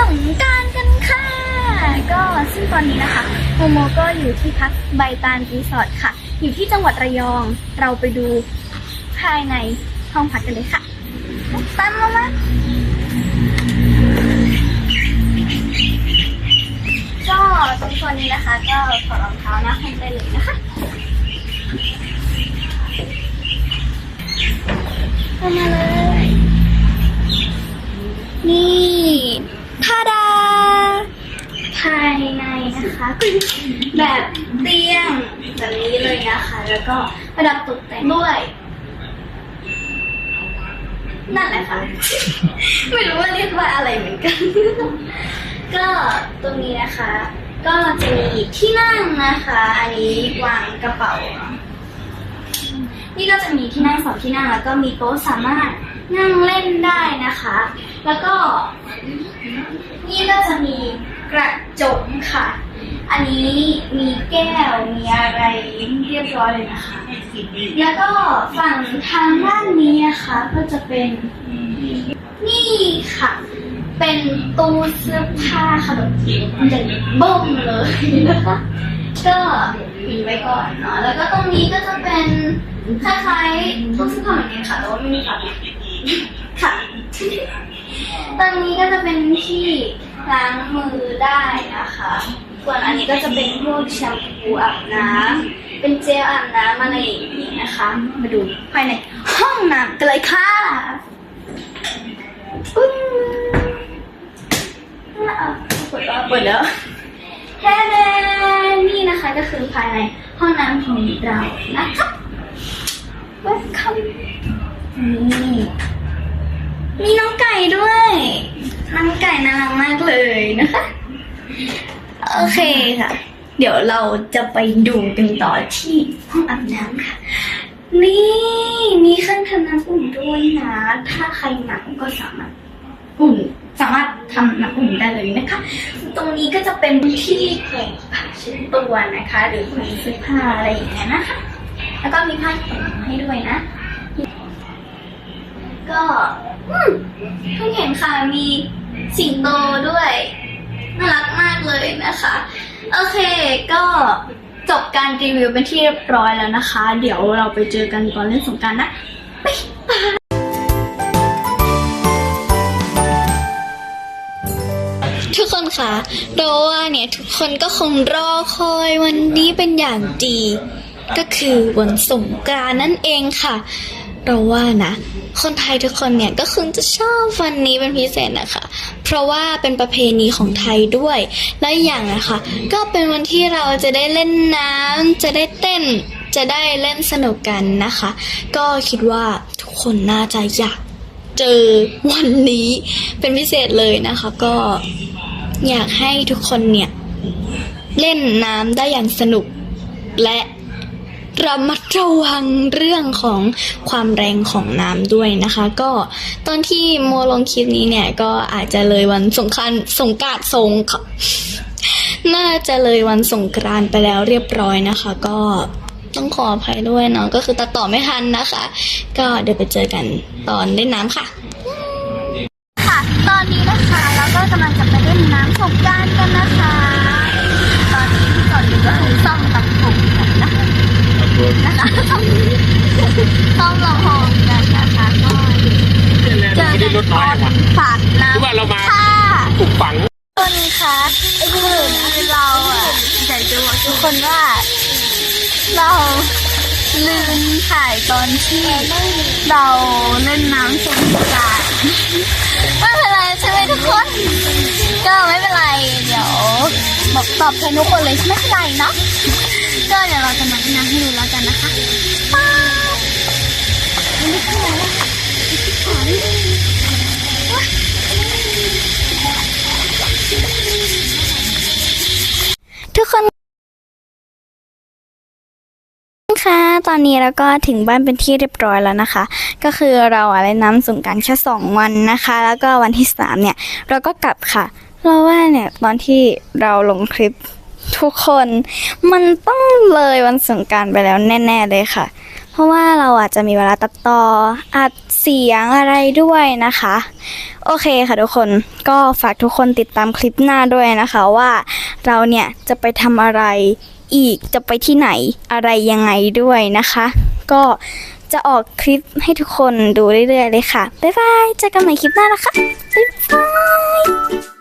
สงการกันค่ะ ก็ซึ่งตอนนี้นะคะโมโมก็อยู่ที่พักใบตานรีสอร์ทค่ะ อยู่ที่จังหวัดระยอง เราไปดูภายในห้องพักกันเลยค่ะตามมามาก็ตรงตอนนี้นะคะ ก็ถอดรองเท้านะให้ได้เลยนะคะ นะคะแบบเตียงแบบนี้เลยนะคะ แล้วก็ประดับตกแต่งด้วยนั่นแหละค่ะ ไม่รู้ว่าเรียกว่าอะไรเหมือนกัน ก็ตรงนี้นะคะ ก็จะมีที่นั่งนะคะ อันนี้วางกระเป๋า นี่ก็จะมีที่นั่งสองที่นั่งแล้วก็มีโต๊ะสามารถนั่งเล่นได้นะคะ แล้วก็ นี่ก็จะมีกระจก นนี้มีแก้วมีอะไรเรียบร้อยเลยนะคะ แล้วก็ฝั่งทางด้านนี้นะคะก็จะเป็นนี่ค่ะ เป็นตู้เสื้อผ้าค่ะแบบใหญ่เบิ้มเลยนะคะก็ปิดไว้ก่อนเนาะแล้วก็ตรงนี้ก็จะเป็นคล้ายๆตู้เสื้อผ้าเหมือนกันค่ะแต่ว่าไม่มีฝาปิดค่ะตรงนี้ก็จะเป็นที่ล้างมือได้นะคะ ส่วนอันนี้ก็จะเป็นพวกแชมพูอาบน้ำเป็นเจลอาบน้ำอะไรอย่างนี้นะคะ มาดูภายในห้องน้ำกันเลยค่ะปึ้งอะเปิดแล้วเปิดแล้วแท้นี่นะคะก็คือภายในห้องน้ำของเรานะคะ welcome นี่มีน้องไก่ด้วย น้องไก่น่ารักมากเลยนะคะ โอเคค่ะ เดี๋ยวเราจะไปดูกันต่อที่ห้องอาบน้ำค่ะ นี่มีเครื่องทำน้ำอุ่นด้วยนะ ถ้าใครหนาวก็สามารถอุ่นสามารถทำน้ำอุ่นได้เลยนะคะ ตรงนี้ก็จะเป็นที่แขวนผ้าเช็ดตัวนะคะ หรือแขวนเสื้อผ้าอะไรอย่างเงี้ยนะคะ แล้วก็มีผ้าขนหนูให้ด้วยนะ ก็เพิ่งเห็นค่ะมีสิงโตด้วย น่ารักมากเลยนะคะ โอเคก็จบการรีวิวเป็นที่เรียบร้อยแล้วนะคะ เดี๋ยวเราไปเจอกันตอนเล่นสงกรารนะบ๊ายบายทุกคนคะเราว่าเนี่ยทุกคนก็คงรอคอยวันนี้เป็นอย่างดี ก็คือวันสงกรานต์นั่นเองค่ะ เราว่านะ คนไทยทุกคนเนี่ยก็คงจะชอบวันนี้เป็นพิเศษนะคะ เพราะว่าเป็นประเพณีของไทยด้วย และอีกอย่างนะคะ ก็เป็นวันที่เราจะได้เล่นน้ำจะได้เต้น จะได้เล่นสนุกกันนะคะ ก็คิดว่าทุกคนน่าจะอยากเจอวันนี้เป็นพิเศษเลยนะคะ ก็อยากให้ทุกคนเนี่ย เล่นน้ำได้อย่างสนุกและ ระมัดระวังเรื่องของความแรงของน้ำด้วยนะคะ ก็ตอนที่โมลงคลิปนี้เนี่ยก็อาจจะเลยวันสงกานต์สงการสงน่าจะเลยวันสงกรานไปแล้วเรียบร้อยนะคะ ก็ต้องขออภัยด้วยเนาะก็คือตัดต่อไม่ทันนะคะ ก็เดี๋ยวไปเจอกันตอนเล่นน้ำค่ะ ค่ะ ตอนนี้นะคะเราก็กำลังจะไปเล่นน้ำสงกรารกันนะคะ ตอนนี้ที่จอดอยู่ก็คือซ่อมกับผมกันนะคะนะคะซ่อมซ่อมลำโพงกันนะคะก็ เจอกันตอนฝากน้ำคิดว่าเรามาค่ะปลูกฝังตัวนี้ค่ะคือเราอะอยากจะบอกทุกคนว่า เราลืมถ่ายตอนที่เราเล่นน้ำสงกรานต์ไม่เป็นไรใช่ไหมทุกคน ก็ไม่เป็นไร เดี๋ยวบอกตอบแทนทุกคนเลยไม่เป็นไรเนาะก็เดี๋ยวเราจะมาเล่นน้ำให้ดูแล้วกันนะคะป้า ทุกคนค่ะ ตอนนี้เราก็ถึงบ้านเป็นที่เรียบร้อยแล้วนะคะ ก็คือเราอะไรน้ำสงกรารแค่สองวันนะคะ แล้วก็วันที่สามเนี่ย เราก็กลับค่ะเราว่าเนี่ยตอนที่เราลงคลิปทุกคน มันต้องเลยวันสงการไปแล้วแน่ ๆ เลยค่ะ ราะว่าเราอาจจะมีเวลาตัดต่ออัดเสียงอะไรด้วยนะคะ โอเคค่ะทุกคนก็ฝากทุกคนติดตามคลิปหน้าด้วยนะคะว่าเราเนี่ยจะไปทำอะไรอีกจะไปที่ไหนอะไรยังไงด้วยนะคะ ก็จะออกคลิปให้ทุกคนดูเรื่อยๆเลยค่ะ บ๊ายบายเจอกันใหม่คลิปหน้านะคะ บ๊ายบาย